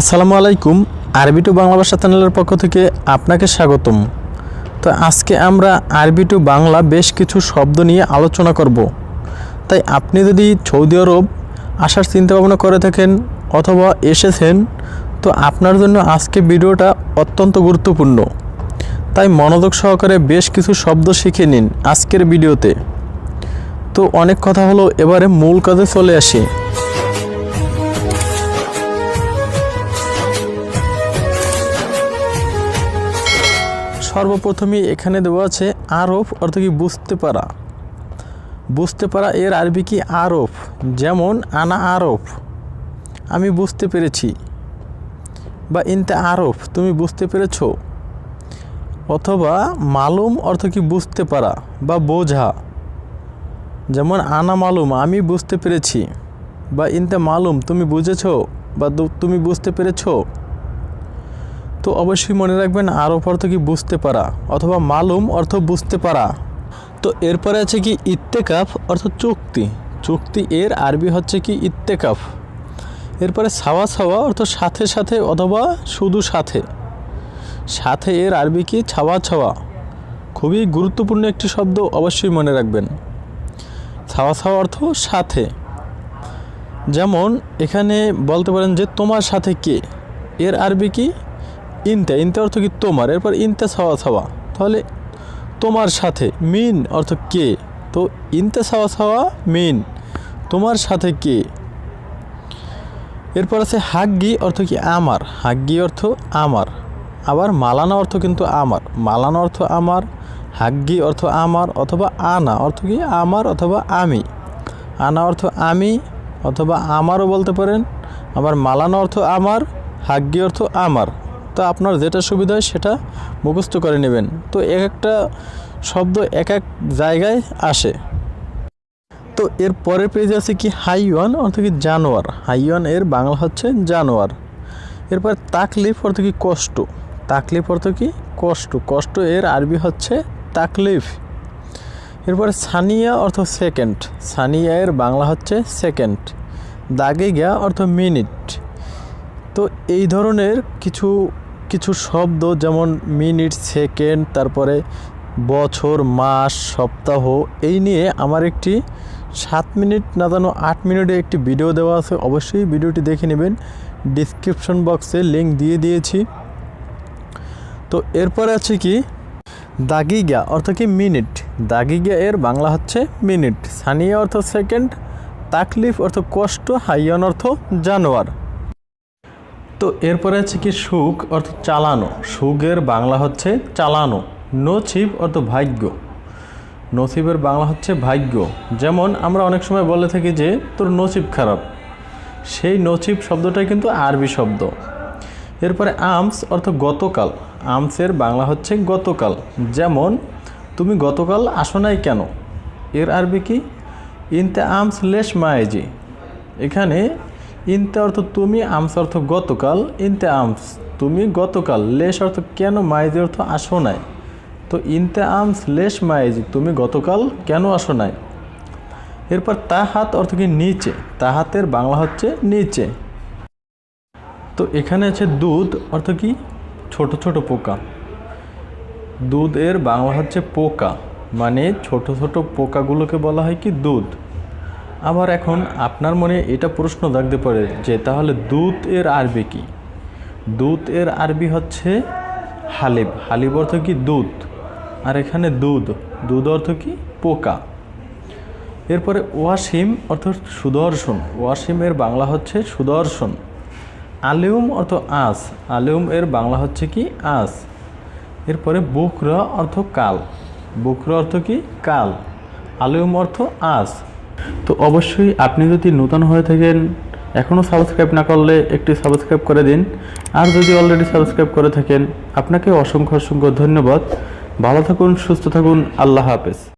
আসসালামু আলাইকুম, আরবি টু বাংলা ভাষা চ্যানেলের পক্ষ থেকে আপনাকে স্বাগতম। তো আজকে আমরা আরবি টু বাংলা বেশ কিছু শব্দ নিয়ে আলোচনা করব। তাই আপনি যদি সৌদি আরব আসার চিন্তা ভাবনা করে থাকেন অথবা এসেছেন, তো আপনার জন্য আজকে ভিডিওটা অত্যন্ত গুরুত্বপূর্ণ। তাই মনোযোগ সহকারে বেশ কিছু শব্দ শিখে নিন আজকের ভিডিওতে। তো অনেক কথা হলো এবারে মূল কাজে চলে আসি। সর্বপ্রথমে এখানে দেওয়া আছে আরফ, অর্থ কি বুঝতে পারা। বুঝতে পারা এর আরবি কি আরফ, যেমন আনা আরফ, আমি বুঝতে পেরেছি। বা ইনতে আরফ, তুমি বুঝতে পেরেছ। অথবা মালুম, অর্থ কি বুঝতে পারা বা বোঝা। যেমন আনা মালুম, আমি বুঝতে পেরেছি। বা ইনতে মালুম, তুমি বুঝেছ বা তুমি বুঝতে পেরেছ? তো অবশ্যই মনে রাখবেন আরব অর্থ কি বুঝতে পারা অথবা মালুম অর্থ বুঝতে পারা। তো এরপরে আছে কি ইত্তেকাফ অর্থ চুক্তি। চুক্তি এর আরবি হচ্ছে কি ইত্তেকাফ। এরপরে ছাওয়া ছাওয়া অর্থ সাথে সাথে অথবা শুধু সাথে। সাথে এর আরবি কি ছাওয়া ছাওয়া। খুবই গুরুত্বপূর্ণ একটি শব্দ, অবশ্যই মনে রাখবেন। ছাওয়া ছাওয়া অর্থ সাথে। যেমন এখানে বলতে পারেন যে তোমার সাথে কে? এর আরবি কি ইনতে ইনতে অর্থ কি তোমার? এরপর ইনতে ছাওয়া ছাওয়া তাহলে তোমার সাথে মিন অর্থ কে? তো ইনতে ছাওয়া ছাওয়া মিন। তোমার সাথে কে? এরপর আছে হাগ্গি অর্থ কি আমার? হাগ্গি অর্থ আমার। আবার মালানা অর্থ কিন্তু আমার। মালানা অর্থ আমার, হাগ্গি অর্থ আমার, অথবা আনা অর্থ কি আমার, অথবা আমি। আনা অর্থ আমি, অথবা আমারও বলতে পারেন। আবার মালানা অর্থ আমার, হাগ্গি অর্থ আমার। তো আপনার যেটা সুবিধা হয় সেটা মুখস্থ করে নেবেন। তো এক একটা শব্দ এক এক জায়গায় আসে। তো এর পরের পেজে আছে কি হাইওয়ান অর্থ কি জানোয়ার। হাইওয়ান এর বাংলা হচ্ছে জানোয়ার। এরপর তাকলিফ অর্থ কি কষ্ট। তাকলিফ অর্থ কি কষ্ট। কষ্ট এর আরবি হচ্ছে তাকলিফ। এরপরে সানিয়া অর্থ সেকেন্ড সানিয়া এর বাংলা হচ্ছে সেকেন্ড দাগিগা অর্থ মিনিট তো এই ধরনের কিছু কিছু শব্দ যেমন মিনিট, সেকেন্ড, তারপরে বছর, মাস, সপ্তাহ, এই নিয়ে আমার একটি সাত মিনিট না জানো আট মিনিটে একটি ভিডিও দেওয়া আছে, অবশ্যই ভিডিওটি দেখে নেবেন। ডিসক্রিপশন বক্সে লিংক দিয়ে দিয়েছি। তো এরপর আছে কি? দাগিগা, অর্থ কি মিনিট? দাগিগা এর বাংলা হচ্ছে মিনিট। সানিয়া অর্থ সেকেন্ড, তাকলিফ অর্থ কষ্ট, হাইয়ান অর্থ জানোয়ার। তো এরপরে আছে কি সুখ অর্থ চালানো। সুখের বাংলা হচ্ছে চালানো। নছিব অর্থ ভাগ্য। নসিবের বাংলা হচ্ছে ভাগ্য। যেমন আমরা অনেক সময় বলে থাকি যে, তোর নসিব খারাপ। সেই নসিব শব্দটাই কিন্তু আরবি শব্দ। এরপরে আমস অর্থ গতকাল। আমসের বাংলা হচ্ছে গতকাল। যেমন, তুমি গতকাল আসো নাই কেন? এর আরবি কি? ইনতে আমস লেশ মায়েজি। এখানে ইনতে অর্থ তুমি, আমস অর্থ গতকাল, ইনতে আমস তুমি গতকাল, লেশ অর্থ কেন মায়েজি অর্থ আসো নাই? তো ইনতে আমস, লেশ মায়েজি তুমি গতকাল কেন আসো নাই? এরপর তাহাত অর্থ কি নিচে? তাহাতের বাংলা হচ্ছে নিচে। তো এখানে আছে দুধ অর্থ কি? ছোট ছোট পোকা। দুধ এর বাংলা হচ্ছে পোকা মানে ছোট ছোট পোকাগুলোকে বলা হয় কি দুধ। আবার এখন আপনার মনে এটা প্রশ্ন জাগতে পারে যে তাহলে দুধ এর আরবি কি? দুধ এর আরবি হচ্ছে হালিব। হালিব অর্থ কি? দুধ আর এখানে দুধ। দুধ অর্থ কি? পোকা। এরপরে ওয়াসিম অর্থ সুদর্শন। ওয়াসিম এর বাংলা হচ্ছে সুদর্শন। আলিউম অর্থ আস। আলিউম এর বাংলা হচ্ছে কি? আস। এরপরে বুকরা অর্থ কাল। বুকরা অর্থ কি? কাল। আলিউম অর্থ আস। তো অবশ্যই আপনি যদি নতুন হয়ে থাকেন এখনও সাবস্ক্রাইব না করলে একটি সাবস্ক্রাইব করে দিন। আর যদি অলরেডি সাবস্ক্রাইব করে থাকেন, আপনাকে অসংখ্য অসংখ্য ধন্যবাদ। ভালো থাকুন, সুস্থ থাকুন, আল্লাহ হাফেজ।